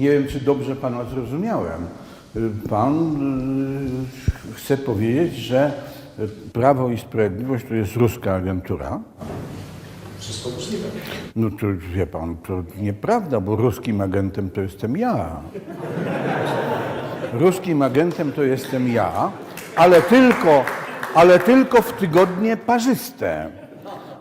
Nie wiem, czy dobrze pana zrozumiałem. Pan y, chce powiedzieć, że Prawo i Sprawiedliwość to jest ruska agentura? Wszystko możliwe. No to wie pan, to nieprawda, bo ruskim agentem to jestem ja. Ruskim agentem to jestem ja, ale tylko, ale tylko w tygodnie parzyste.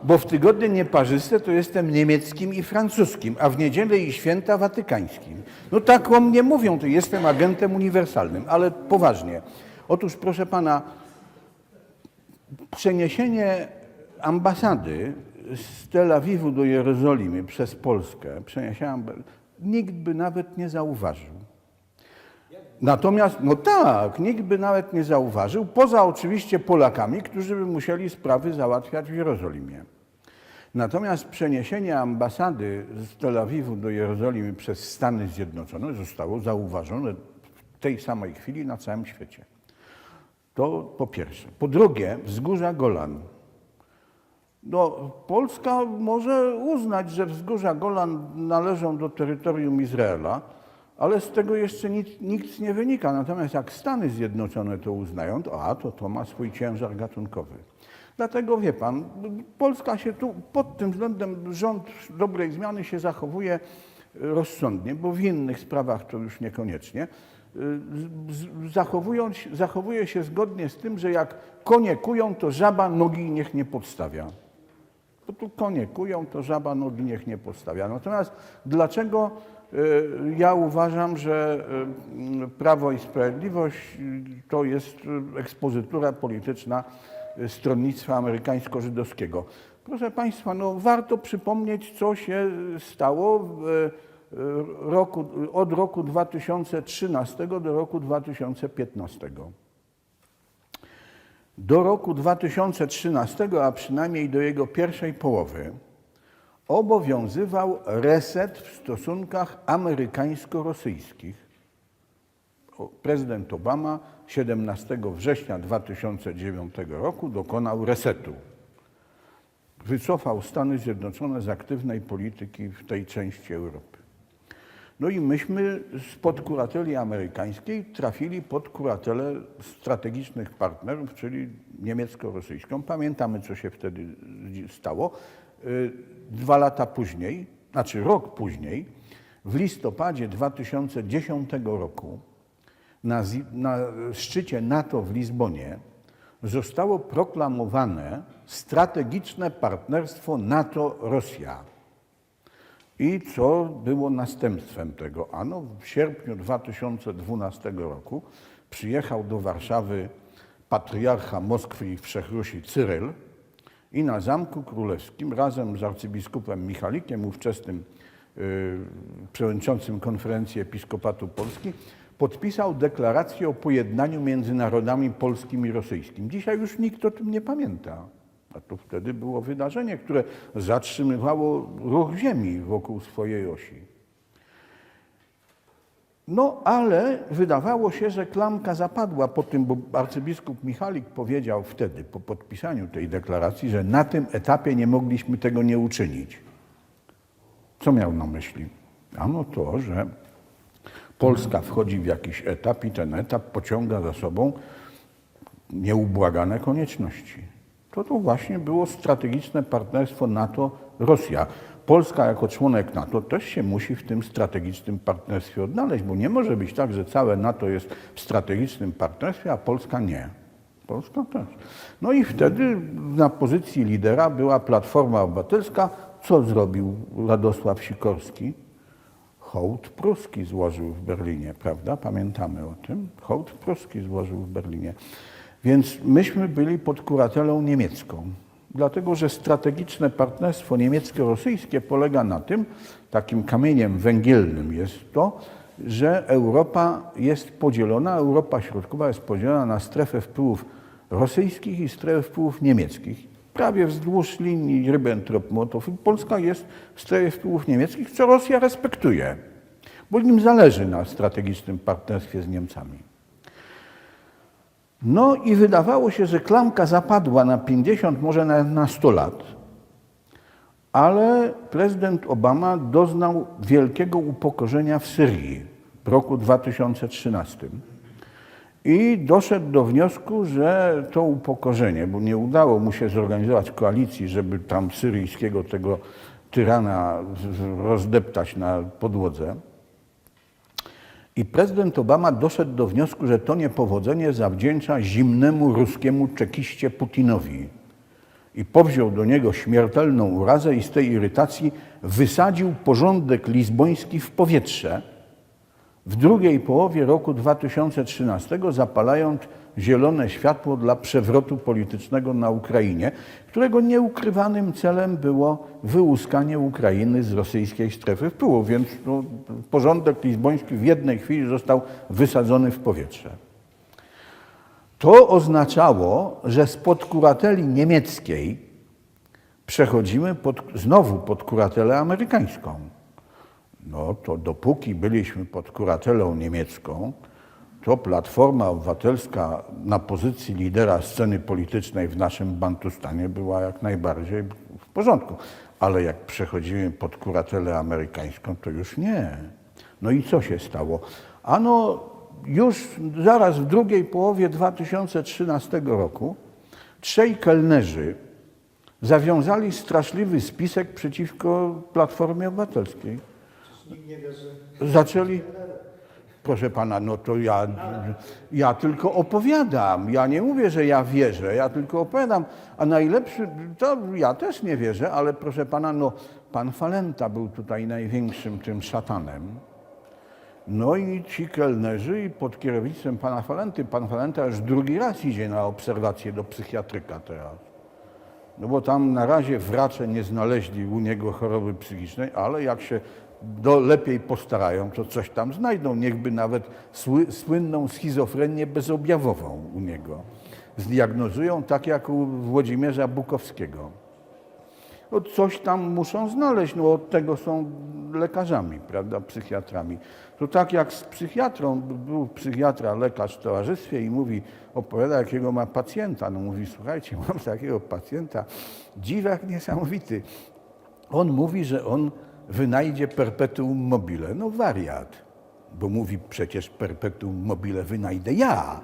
Bo w tygodnie nieparzyste to jestem niemieckim i francuskim, a w niedzielę i święta watykańskim. No tak o mnie mówią, to jestem agentem uniwersalnym, ale poważnie. Otóż proszę pana, przeniesienie ambasady z Tel Awiwu do Jerozolimy przez Polskę, przeniesienie nikt by nawet nie zauważył. Natomiast, no tak, nikt by nawet nie zauważył, poza oczywiście Polakami, którzy by musieli sprawy załatwiać w Jerozolimie. Natomiast przeniesienie ambasady z Tel Awiwu do Jerozolimy przez Stany Zjednoczone zostało zauważone w tej samej chwili na całym świecie. To po pierwsze. Po drugie, wzgórza Golan. No, Polska może uznać, że wzgórza Golan należą do terytorium Izraela, ale z tego jeszcze nic, nic nie wynika. Natomiast jak Stany Zjednoczone to uznają, to a, to to ma swój ciężar gatunkowy. Dlatego wie pan, Polska się tu pod tym względem rząd dobrej zmiany się zachowuje rozsądnie, bo w innych sprawach to już niekoniecznie. Z- z- Zachowują, się- zachowuje się zgodnie z tym, że jak konie kują, to żaba nogi niech nie podstawia. Bo tu konie kują, to żaba nogi niech nie postawia. Natomiast dlaczego e, ja uważam, że e, Prawo i Sprawiedliwość e, to jest ekspozytura polityczna stronnictwa amerykańsko-żydowskiego? Proszę Państwa, no warto przypomnieć, co się stało w roku, od roku 2013 do roku 2015. Do roku 2013, a przynajmniej do jego pierwszej połowy, obowiązywał reset w stosunkach amerykańsko-rosyjskich. Prezydent Obama 17 września 2009 roku dokonał resetu. Wycofał Stany Zjednoczone z aktywnej polityki w tej części Europy. No i myśmy spod kurateli amerykańskiej trafili pod kuratelę strategicznych partnerów, czyli niemiecko-rosyjską. Pamiętamy, co się wtedy stało. Dwa lata później, znaczy rok później, w listopadzie 2010 roku na, na szczycie NATO w Lizbonie zostało proklamowane strategiczne partnerstwo NATO-Rosja. I co było następstwem tego? Ano, w sierpniu 2012 roku przyjechał do Warszawy patriarcha Moskwy i Wszechrusi Cyryl i na Zamku Królewskim razem z arcybiskupem Michalikiem, ówczesnym y, przewodniczącym Konferencji Episkopatu Polski, podpisał deklarację o pojednaniu między narodami polskim i rosyjskim. Dzisiaj już nikt o tym nie pamięta. A to wtedy było wydarzenie, które zatrzymywało ruch Ziemi wokół swojej osi. No ale wydawało się, że klamka zapadła po tym, bo arcybiskup Michalik powiedział wtedy, po podpisaniu tej deklaracji, że na tym etapie nie mogliśmy tego nie uczynić. Co miał na myśli? Ano to, że Polska wchodzi w jakiś etap i ten etap pociąga za sobą nieubłagane konieczności. To to właśnie było strategiczne partnerstwo NATO-Rosja. Polska jako członek NATO też się musi w tym strategicznym partnerstwie odnaleźć, bo nie może być tak, że całe NATO jest w strategicznym partnerstwie, a Polska nie. Polska też. No i wtedy na pozycji lidera była Platforma Obywatelska. Co zrobił Radosław Sikorski? Hołd pruski złożył w Berlinie, prawda? Pamiętamy o tym. Hołd pruski złożył w Berlinie. Więc myśmy byli pod kuratelą niemiecką. Dlatego, że strategiczne partnerstwo niemiecko-rosyjskie polega na tym, takim kamieniem węgielnym jest to, że Europa jest podzielona, Europa Środkowa jest podzielona na strefę wpływów rosyjskich i strefę wpływów niemieckich. Prawie wzdłuż linii Ribbentrop-Mołotow. Polska jest w strefie wpływów niemieckich, co Rosja respektuje, bo im zależy na strategicznym partnerstwie z Niemcami. No i wydawało się, że klamka zapadła na 50, może na, na 100 lat, ale prezydent Obama doznał wielkiego upokorzenia w Syrii. w roku 2013 i doszedł do wniosku, że to upokorzenie, bo nie udało mu się zorganizować koalicji, żeby tam syryjskiego tego tyrana rozdeptać na podłodze. I prezydent Obama doszedł do wniosku, że to niepowodzenie zawdzięcza zimnemu ruskiemu czekiście Putinowi. I powziął do niego śmiertelną urazę i z tej irytacji wysadził porządek lizboński w powietrze w drugiej połowie roku 2013 zapalając zielone światło dla przewrotu politycznego na Ukrainie, którego nieukrywanym celem było wyłuskanie Ukrainy z rosyjskiej strefy wpływu, więc no, porządek lizboński w jednej chwili został wysadzony w powietrze. To oznaczało, że spod kurateli niemieckiej przechodzimy pod, znowu pod kuratelę amerykańską. No to dopóki byliśmy pod kuratelą niemiecką, to Platforma Obywatelska na pozycji lidera sceny politycznej w naszym Bantustanie była jak najbardziej w porządku. Ale jak przechodzimy pod kuratelę amerykańską, to już nie. No i co się stało? Ano już zaraz w drugiej połowie 2013 roku trzej kelnerzy zawiązali straszliwy spisek przeciwko Platformie Obywatelskiej. Zaczęli. Proszę pana, no to ja, ja tylko opowiadam. Ja nie mówię, że ja wierzę, ja tylko opowiadam. A najlepszy, to ja też nie wierzę, ale proszę pana, no pan Falenta był tutaj największym tym szatanem. No i ci kelnerzy i pod kierownictwem pana Falenty, pan Falenta już drugi raz idzie na obserwację do psychiatryka teraz. No bo tam na razie wracze nie znaleźli u niego choroby psychicznej, ale jak się do, lepiej postarają, to coś tam znajdą. Niechby nawet sły, słynną schizofrenię bezobjawową u niego zdiagnozują, tak jak u Włodzimierza Bukowskiego. No coś tam muszą znaleźć, no od tego są lekarzami, prawda, psychiatrami. To tak jak z psychiatrą, był psychiatra, lekarz w towarzystwie i mówi, opowiada jakiego ma pacjenta. No mówi, słuchajcie, mam takiego pacjenta, dziwak niesamowity. On mówi, że on wynajdzie perpetuum mobile. No wariat, bo mówi przecież perpetuum mobile wynajdę ja.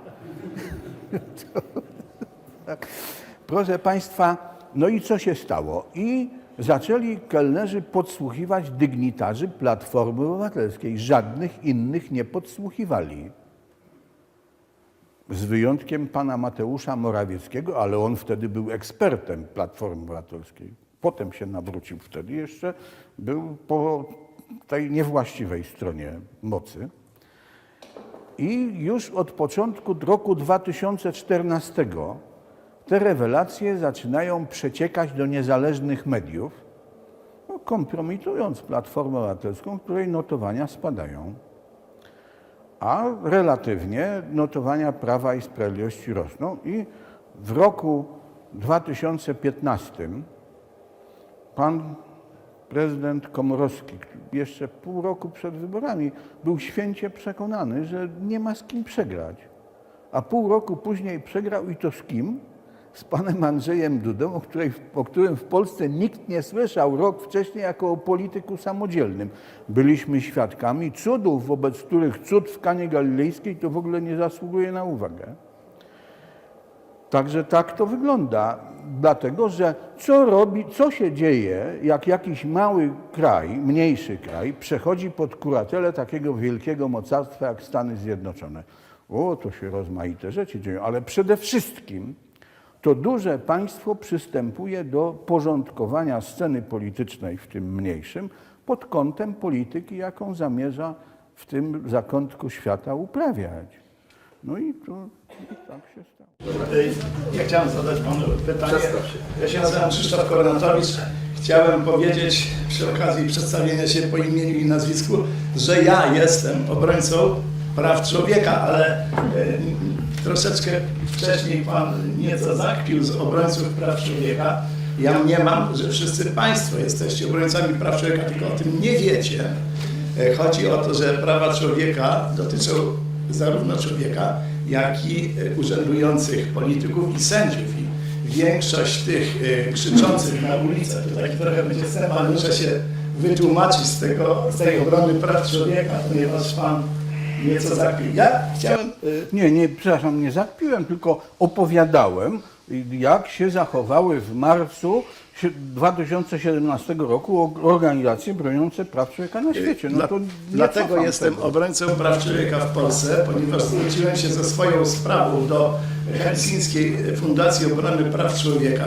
Proszę Państwa, no i co się stało? I zaczęli kelnerzy podsłuchiwać dygnitarzy Platformy Obywatelskiej. Żadnych innych nie podsłuchiwali. Z wyjątkiem pana Mateusza Morawieckiego, ale on wtedy był ekspertem Platformy Obywatelskiej. Potem się nawrócił wtedy jeszcze, był po tej niewłaściwej stronie mocy. I już od początku roku 2014 te rewelacje zaczynają przeciekać do niezależnych mediów, no, kompromitując Platformę Obywatelską, której notowania spadają. A relatywnie notowania Prawa i Sprawiedliwości rosną. I w roku 2015 pan prezydent Komorowski, jeszcze pół roku przed wyborami, był święcie przekonany, że nie ma z kim przegrać. A pół roku później przegrał i to z kim? Z panem Andrzejem Dudą, o, której, o którym w Polsce nikt nie słyszał rok wcześniej jako o polityku samodzielnym. Byliśmy świadkami cudów, wobec których cud w Kanie Galilejskiej to w ogóle nie zasługuje na uwagę. Także tak to wygląda, dlatego że co robi, co się dzieje, jak jakiś mały kraj, mniejszy kraj przechodzi pod kuratelę takiego wielkiego mocarstwa jak Stany Zjednoczone. O, to się rozmaite rzeczy dzieją, ale przede wszystkim to duże państwo przystępuje do porządkowania sceny politycznej w tym mniejszym pod kątem polityki, jaką zamierza w tym zakątku świata uprawiać. No i to i tak się stało. Ja chciałem zadać panu pytanie. Ja się nazywam Krzysztof Koronatowicz. Chciałem powiedzieć przy okazji przedstawienia się po imieniu i nazwisku, że ja jestem obrońcą praw człowieka, ale e, troszeczkę wcześniej pan nieco zakpił z obrońców praw człowieka. Ja mniemam, że wszyscy państwo jesteście obrońcami praw człowieka, tylko o tym nie wiecie. E, Chodzi o to, że prawa człowieka dotyczą zarówno człowieka, jak i e, urzędujących polityków i sędziów. I większość tych e, krzyczących na ulicach, to taki trochę będzie ale muszę się wytłumaczyć z, tego, z tej obrony praw człowieka, ponieważ pan nieco zakpił. Ja chciałem... y, Nie, nie, przepraszam, nie zakpiłem, tylko opowiadałem, jak się zachowały w marcu 2017 roku organizacje broniące praw człowieka na świecie. No Dla, to nie dlatego jestem tego. obrońcą praw człowieka w Polsce, ponieważ zwróciłem się ze swoją sprawą do Helsińskiej Fundacji Obrony Praw Człowieka,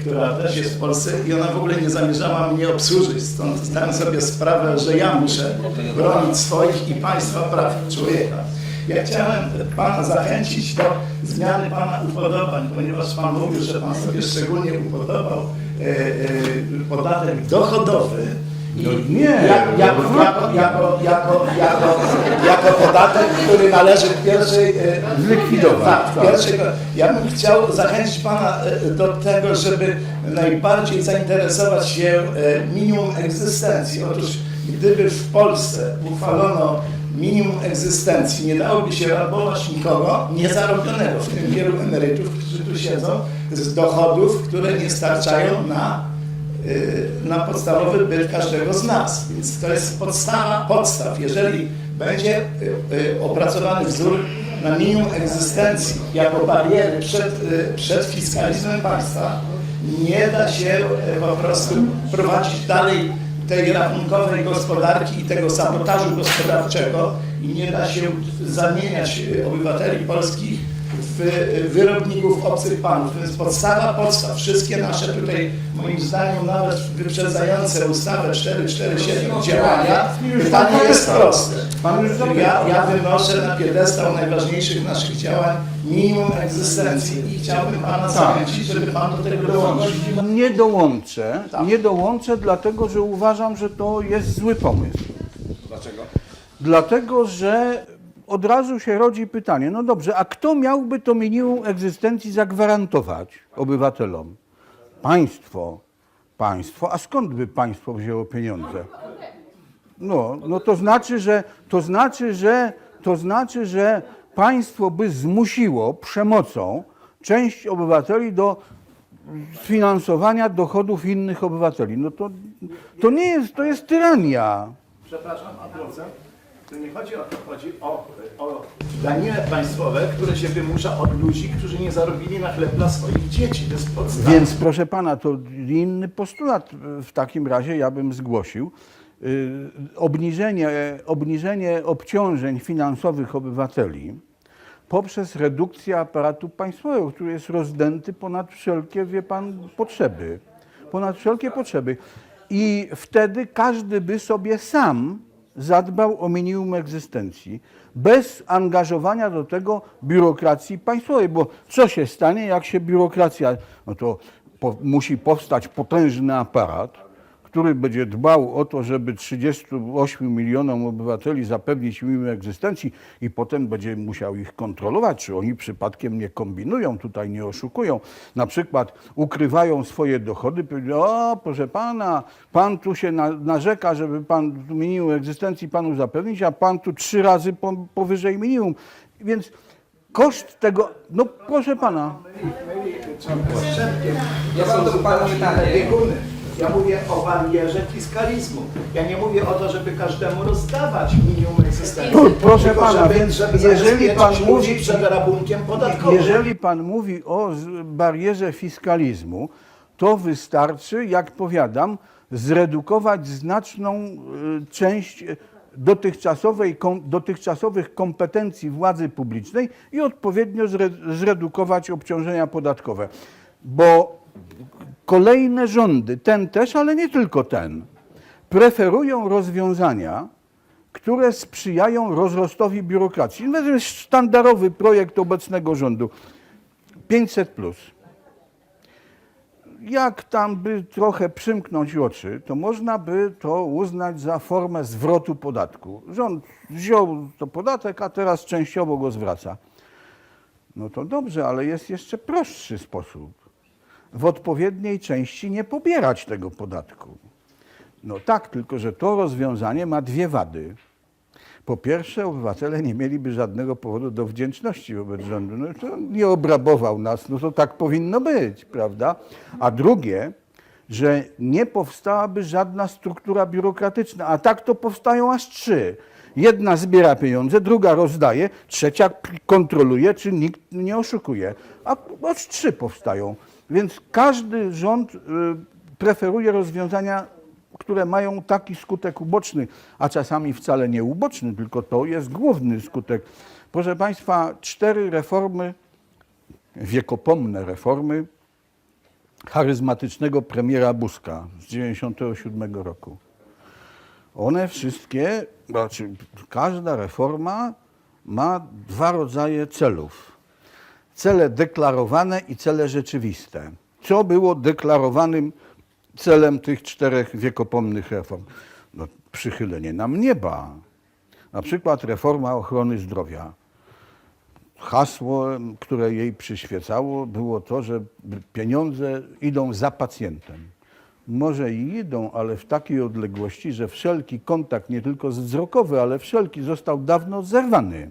która też jest w Polsce i ona w ogóle nie zamierzała mnie obsłużyć. Stąd zdałem sobie sprawę, że ja muszę bronić swoich i państwa praw człowieka. Ja chciałem Pana zachęcić do zmiany Pana upodobań, ponieważ Pan mówił, że Pan sobie szczególnie upodobał e, e, podatek dochodowy. No nie. Jak, jako, jako, jako, jako, jako, jako podatek, który należy w pierwszej... e, Zlikwidować, Tak, tak. pierwszej... Ja bym chciał zachęcić Pana e, do tego, żeby najbardziej zainteresować się e, minimum egzystencji. Otóż gdyby w Polsce uchwalono minimum egzystencji, nie dałoby się rabować nikogo niezarobionego, w tym wielu emerytów, którzy tu siedzą, z dochodów, które nie starczają na y, na podstawowy byt każdego z nas. Więc to jest podstawa podstaw. Jeżeli będzie y, y, opracowany wzór na minimum egzystencji jako bariery przed, przed fiskalizmem państwa, nie da się po prostu prowadzić dalej tej rachunkowej gospodarki i tego sabotażu gospodarczego i nie da się zamieniać y, obywateli polskich wyrobników obcych panów. Więc podstawa podstaw, wszystkie nasze tutaj, moim zdaniem, nawet wyprzedzające ustawę 447 działania, pytanie jest proste. Ja, ja wynoszę na piedestał najważniejszych naszych działań minimum egzystencji i chciałbym Pana zachęcić, żeby Pan do tego dołączył. Nie dołączę, Tak. nie dołączę, dlatego że uważam, że to jest zły pomysł. Dlaczego? Dlatego, że od razu się rodzi pytanie, no dobrze, a kto miałby to minimum egzystencji zagwarantować obywatelom? Państwo. Państwo. A skąd by państwo wzięło pieniądze? No, no to znaczy, że to znaczy, że to znaczy, że państwo by zmusiło przemocą część obywateli do sfinansowania dochodów innych obywateli. No to, to nie jest, to jest tyrania. Przepraszam, a drodze, to nie chodzi o to, chodzi o, o daniny państwowe, które się wymusza od ludzi, którzy nie zarobili na chleb dla swoich dzieci. To jest. Więc proszę pana, to inny postulat w takim razie ja bym zgłosił. Y, Obniżenie, obniżenie obciążeń finansowych obywateli poprzez redukcję aparatu państwowego, który jest rozdęty ponad wszelkie, wie pan, potrzeby. Ponad wszelkie potrzeby. I wtedy każdy by sobie sam zadbał o minimum egzystencji, bez angażowania do tego biurokracji państwowej, bo co się stanie, jak się biurokracja, no to po, musi powstać potężny aparat, który będzie dbał o to, żeby 38 milionom obywateli zapewnić minimum egzystencji i potem będzie musiał ich kontrolować, czy oni przypadkiem nie kombinują, tutaj nie oszukują. Na przykład ukrywają swoje dochody, powiedzą, o proszę pana, pan tu się na, narzeka, żeby pan minimum egzystencji panu zapewnić, a pan tu trzy razy po, powyżej minimum. Więc koszt tego, no proszę pana, Ja mam do pana pytanie. Ja mówię o barierze fiskalizmu. Ja nie mówię o to, żeby każdemu rozdawać minimum egzystencji. Proszę tylko pana, żeby, więc żeby jeżeli pan mówi- przed rabunkiem podatkowym. Jeżeli pan mówi o barierze fiskalizmu, to wystarczy, jak powiadam, zredukować znaczną y, część y, dotychczasowej, kom, dotychczasowych kompetencji władzy publicznej i odpowiednio zre, zredukować obciążenia podatkowe. Bo kolejne rządy, ten też, ale nie tylko ten, preferują rozwiązania, które sprzyjają rozrostowi biurokracji. No, To jest sztandarowy projekt obecnego rządu. 500 plus. Jak tam by trochę przymknąć oczy, to można by to uznać za formę zwrotu podatku. Rząd wziął to podatek, a teraz częściowo go zwraca. No to dobrze, ale jest jeszcze prostszy sposób. W odpowiedniej części nie pobierać tego podatku. No tak, tylko że to rozwiązanie ma dwie wady. Po pierwsze, obywatele nie mieliby żadnego powodu do wdzięczności wobec rządu. No to nie obrabował nas, no to tak powinno być, prawda? A drugie, że nie powstałaby żadna struktura biurokratyczna, a tak to powstają aż trzy. Jedna zbiera pieniądze, druga rozdaje, trzecia kontroluje, czy nikt nie oszukuje. A aż trzy powstają. Więc każdy rząd y, preferuje rozwiązania, które mają taki skutek uboczny, a czasami wcale nie uboczny, tylko to jest główny skutek. Proszę Państwa, cztery reformy, wiekopomne reformy charyzmatycznego premiera Buzka z 1997 roku. One wszystkie, znaczy każda reforma ma dwa rodzaje celów. Cele deklarowane i cele rzeczywiste. Co było deklarowanym celem tych czterech wiekopomnych reform? No, przychylenie nam nieba. Na przykład reforma ochrony zdrowia. Hasło, które jej przyświecało, było to, że pieniądze idą za pacjentem. Może i idą, ale w takiej odległości, że wszelki kontakt, nie tylko wzrokowy, ale wszelki został dawno zerwany.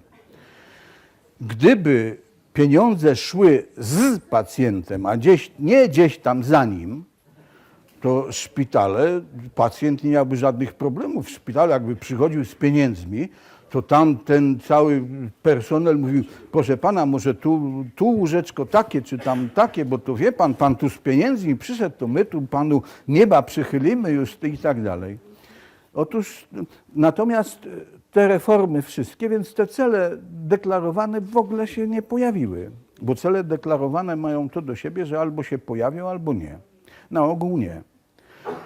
Gdyby pieniądze szły z pacjentem, a gdzieś, nie gdzieś tam za nim, to szpitale, pacjent nie miałby żadnych problemów. W szpitalu, jakby przychodził z pieniędzmi, to tam ten cały personel mówił, proszę pana, może tu, tu łóżeczko takie, czy tam takie, bo to wie pan, pan tu z pieniędzmi przyszedł, to my tu panu nieba przychylimy już i tak dalej. Otóż natomiast te reformy wszystkie, więc te cele deklarowane w ogóle się nie pojawiły, bo cele deklarowane mają to do siebie, że albo się pojawią, albo nie. Na ogół nie.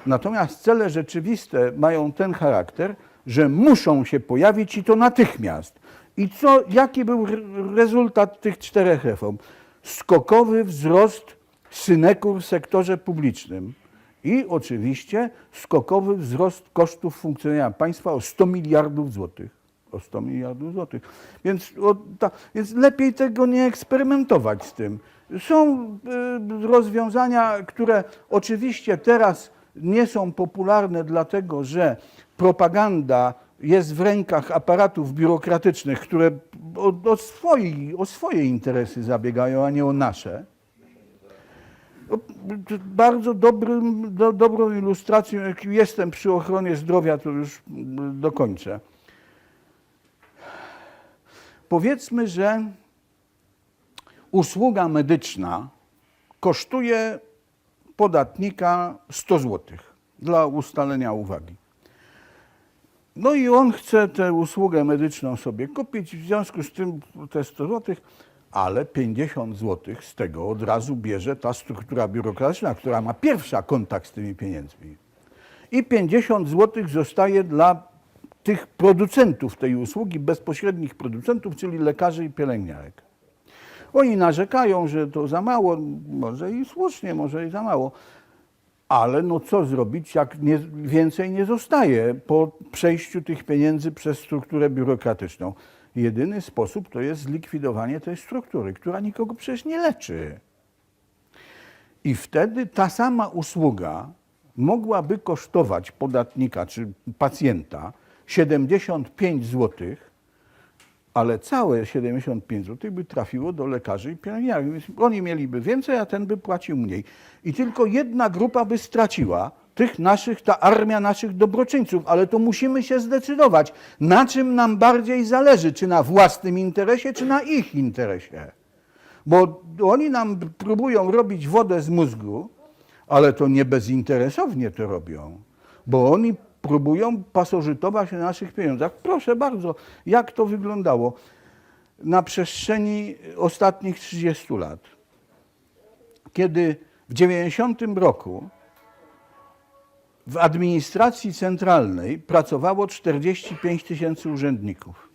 Natomiast cele rzeczywiste mają ten charakter, że muszą się pojawić i to natychmiast. I co, jaki był re- rezultat tych czterech reform? Skokowy wzrost synekur w sektorze publicznym i oczywiście skokowy wzrost kosztów funkcjonowania państwa o 100 miliardów złotych. O 100 miliardów złotych. Więc, o, ta, więc lepiej tego nie eksperymentować z tym. Są y, rozwiązania, które oczywiście teraz nie są popularne, dlatego że propaganda jest w rękach aparatów biurokratycznych, które o, o, o swoje interesy zabiegają, a nie o nasze. No, Bardzo dobrym, do, dobrą ilustracją, jak jestem przy ochronie zdrowia, to już dokończę. Powiedzmy, że usługa medyczna kosztuje podatnika 100 zł dla ustalenia uwagi. No i on chce tę usługę medyczną sobie kupić, w związku z tym te 100 zł, ale 50 zł z tego od razu bierze ta struktura biurokratyczna, która ma pierwsza kontakt z tymi pieniędzmi. I 50 zł zostaje dla tych producentów tej usługi, bezpośrednich producentów, czyli lekarzy i pielęgniarek. Oni narzekają, że to za mało, może i słusznie, może i za mało. Ale no co zrobić, jak nie, więcej nie zostaje po przejściu tych pieniędzy przez strukturę biurokratyczną? Jedyny sposób to jest zlikwidowanie tej struktury, która nikogo przecież nie leczy. I wtedy ta sama usługa mogłaby kosztować podatnika czy pacjenta 75 złotych, ale całe 75 zł by trafiło do lekarzy i pielęgniarek. Więc oni mieliby więcej, a ten by płacił mniej. I tylko jedna grupa by straciła, tych naszych, ta armia naszych dobroczyńców, ale to musimy się zdecydować, na czym nam bardziej zależy, czy na własnym interesie, czy na ich interesie. Bo oni nam próbują robić wodę z mózgu, ale to nie bezinteresownie to robią, bo oni próbują pasożytować na naszych pieniądzach. Proszę bardzo, jak to wyglądało na przestrzeni ostatnich 30 lat. Kiedy w 90 roku w administracji centralnej pracowało 45 tysięcy urzędników.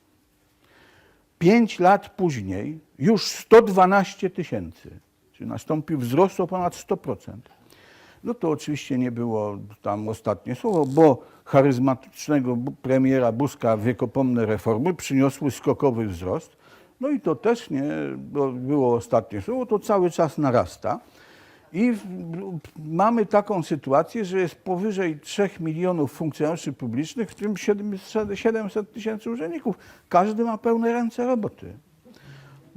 Pięć lat później już 112 tysięcy, czyli nastąpił wzrost o ponad 100%. No to oczywiście nie było tam ostatnie słowo, bo charyzmatycznego premiera Buzka wiekopomne reformy przyniosły skokowy wzrost. No i to też nie było ostatnie słowo, to cały czas narasta. I mamy taką sytuację, że jest powyżej 3 milionów funkcjonariuszy publicznych, w tym 700 700 tysięcy urzędników. Każdy ma pełne ręce roboty.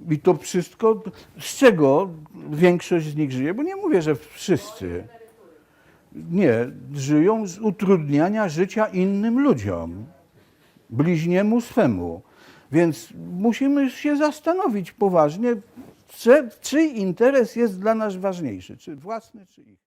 I to wszystko, z czego większość z nich żyje? Bo nie mówię, że wszyscy. Nie, żyją z utrudniania życia innym ludziom. bliźniemu swemu. Więc musimy się zastanowić poważnie, czy, czy interes jest dla nas ważniejszy, czy własny, czy ich.